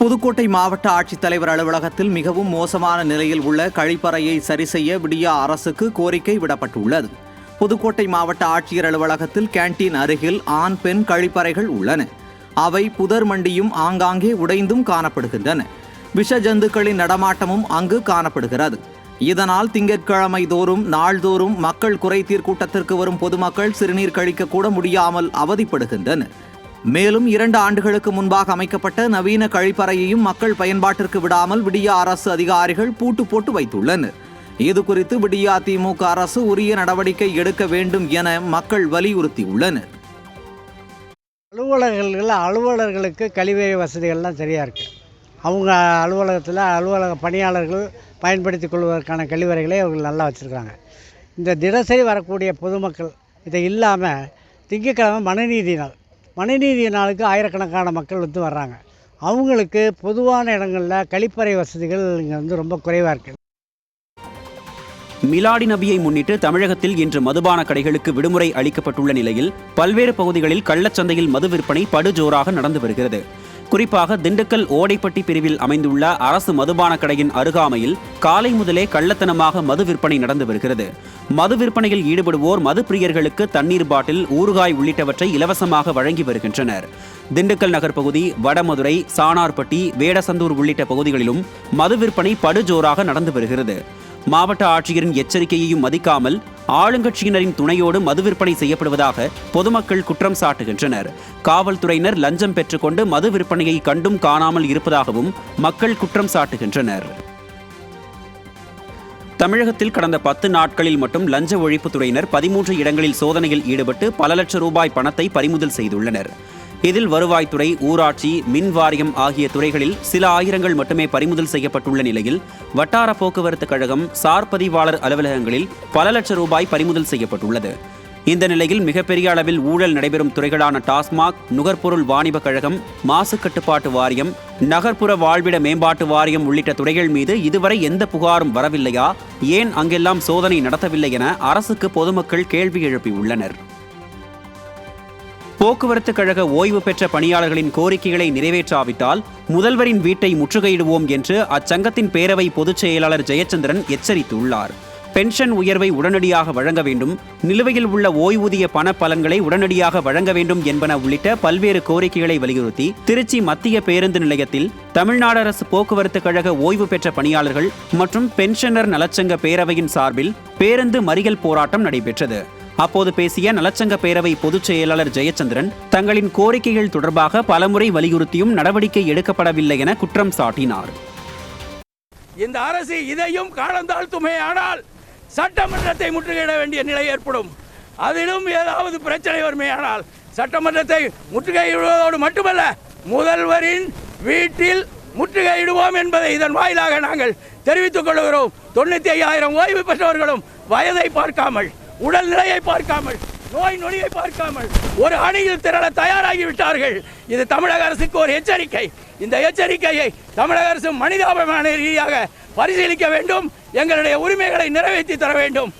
புதுக்கோட்டை மாவட்ட ஆட்சித்தலைவர் அலுவலகத்தில் மிகவும் மோசமான நிலையில் உள்ள கழிப்பறையை சரி செய்ய விடியா அரசுக்கு கோரிக்கை விடப்பட்டுள்ளது. புதுக்கோட்டை மாவட்ட ஆட்சியர் அலுவலகத்தில் கேண்டீன் அருகில் ஆண் பெண் கழிப்பறைகள் உள்ளன. அவை புதர் மண்டியும் ஆங்காங்கே உடைந்தும் காணப்படுகின்றன. விஷ ஜந்துக்களின் நடமாட்டமும் அங்கு காணப்படுகிறது. இதனால் திங்கட்கிழமை தோறும் நாள்தோறும் மக்கள் குறைதீர் கூட்டத்திற்கு வரும் பொதுமக்கள் சிறுநீர் கழிக்க கூட முடியாமல் அவதிப்படுகின்றனர். மேலும் இரண்டு ஆண்டுகளுக்கு முன்பாக அமைக்கப்பட்ட நவீன கழிப்பறையையும் மக்கள் பயன்பாட்டிற்கு விடாமல் விடியா அரசு அதிகாரிகள் பூட்டு போட்டு வைத்துள்ளனர். இது குறித்து விடியா திமுக அரசு உரிய நடவடிக்கை எடுக்க வேண்டும் என மக்கள் வலியுறுத்தியுள்ளனர். அலுவலகங்களில் அலுவலர்களுக்கு கழிவறை வசதிகள்லாம் சரியாக இருக்குது அவங்க அலுவலகத்தில் அலுவலக பணியாளர்கள் பயன்படுத்தி கொள்வதற்கான கழிவறைகளை அவர்கள் நல்லா வச்சுருக்காங்க இந்த தினசரி வரக்கூடிய பொதுமக்கள் இதை இல்லாமல் திங்கக்கிழமை மனுநீதி நாள். மனநீதி நாளுக்கு ஆயிரக்கணக்கான மக்கள் வந்து வர்றாங்க. அவங்களுக்கு பொதுவான இடங்களில் கழிப்பறை வசதிகள் இங்கே வந்து ரொம்ப குறைவாக இருக்குது மிலாடி நபியை முன்னிட்டு தமிழகத்தில் இன்று மதுபான கடைகளுக்கு விடுமுறை அளிக்கப்பட்டுள்ள நிலையில் பல்வேறு பகுதிகளில் கள்ளச்சந்தையில் மது விற்பனை படுஜோராக நடந்து வருகிறது. குறிப்பாக திண்டுக்கல் ஓடைப்பட்டி பிரிவில் அமைந்துள்ள அரசு மதுபான கடையின் அருகாமையில் காலை முதலே கள்ளத்தனமாக மது விற்பனை நடந்து வருகிறது. மது விற்பனையில் ஈடுபடுவோர் மது பிரியர்களுக்கு தண்ணீர் பாட்டில் ஊறுகாய் உள்ளிட்டவற்றை இலவசமாக வழங்கி வருகின்றனர். திண்டுக்கல் நகர் பகுதி வடமதுரை சாணார்பட்டி வேடசந்தூர் உள்ளிட்ட பகுதிகளிலும் மது விற்பனை படுஜோராக நடந்து வருகிறது. மாவட்ட ஆட்சியரின் எச்சரிக்கையையும் மதிக்காமல் ஆளுங்கட்சியினரின் துணையோடு மது விற்பனை செய்யப்படுவதாக பொதுமக்கள் குற்றம் சாட்டுகின்றனர். காவல்துறையினர் லஞ்சம் பெற்றுக்கொண்டு மது விற்பனையை கண்டும் காணாமல் இருப்பதாகவும் மக்கள் குற்றம் சாட்டுகின்றனர். தமிழகத்தில் கடந்த பத்து நாட்களில் மட்டும் லஞ்ச ஒழிப்புத்துறையினர் பதிமூன்று இடங்களில் சோதனையில் ஈடுபட்டு பல லட்சம் ரூபாய் பணத்தை பறிமுதல் செய்துள்ளனர். இதில் வருவாய்த்துறை ஊராட்சி மின் வாரியம் ஆகிய துறைகளில் சில ஆயிரங்கள் மட்டுமே பறிமுதல் செய்யப்பட்டுள்ள நிலையில் வட்டார போக்குவரத்து கழகம் சார் பதிவாளர் அலுவலகங்களில் பல லட்சம் ரூபாய் பறிமுதல் செய்யப்பட்டுள்ளது. இந்த நிலையில் மிகப்பெரிய அளவில் ஊழல் நடைபெறும் துறைகளான டாஸ்மாக் நுகர்பொருள் வாணிபக் கழகம் மாசு கட்டுப்பாட்டு வாரியம் நகர்ப்புற வாழ்விட மேம்பாட்டு வாரியம் உள்ளிட்ட துறைகள் மீது இதுவரை எந்த புகாரும் வரவில்லையா? ஏன் அங்கெல்லாம் சோதனை நடத்தவில்லை என அரசுக்கு பொதுமக்கள் கேள்வி எழுப்பியுள்ளனர். போக்குவரத்து கழக ஓய்வு பெற்ற பணியாளர்களின் கோரிக்கைகளை நிறைவேற்றாவிட்டால் முதல்வரின் வீட்டை முற்றுகையிடுவோம் என்று அச்சங்கத்தின் பேரவை பொதுச் செயலாளர் ஜெயச்சந்திரன் எச்சரித்துள்ளார். பென்ஷன் உயர்வை உடனடியாக வழங்க வேண்டும். நிலுவையில் உள்ள ஓய்வூதிய பண பலன்களை உடனடியாக வழங்க வேண்டும் என்பன உள்ளிட்ட பல்வேறு கோரிக்கைகளை வலியுறுத்தி திருச்சி மத்திய பேருந்து நிலையத்தில் தமிழ்நாடு அரசு போக்குவரத்து கழக ஓய்வு பெற்ற பணியாளர்கள் மற்றும் பென்ஷனர் நலச்சங்க பேரவையின் சார்பில் பேருந்து மறியல் போராட்டம் நடைபெற்றது. அப்போது பேசிய நலச்சங்க பேரவை பொதுச் செயலாளர் ஜெயச்சந்திரன் தங்களின் கோரிக்கைகள் தொடர்பாக பலமுறை வலியுறுத்தியும் நடவடிக்கை எடுக்கப்படவில்லை என குற்றம் சாட்டினார். இந்த அரசு இதையும் காலந்தாழ்த்துமே ஆனால் சட்டமன்றத்தை முற்றுகையிட வேண்டிய நிலை ஏற்படும். அதிலும் ஏதாவது பிரச்சனை வருமே ஆனால் சட்டமன்றத்தை முற்றுகையிடுவதோடு மட்டுமல்ல முதல்வரின் வீட்டில் முற்றுகையிடுவோம் என்பதை இதன் வாயிலாக நாங்கள் தெரிவித்துக் கொள்கிறோம். தொண்ணூத்தி ஐயாயிரம் ஓய்வு பெற்றவர்களும் வயதை பார்க்காமல். உடல் நிலையை பார்க்காமல் நோய் நொடியை பார்க்காமல் ஒரு அணியில் திரள தயாராகி விட்டார்கள் இது தமிழக அரசுக்கு ஒரு எச்சரிக்கை. இந்த எச்சரிக்கையை தமிழக அரசு மனிதாபிமான ரீதியாக பரிசீலிக்க வேண்டும். எங்களுடைய உரிமைகளை நிறைவேற்றி தர வேண்டும்.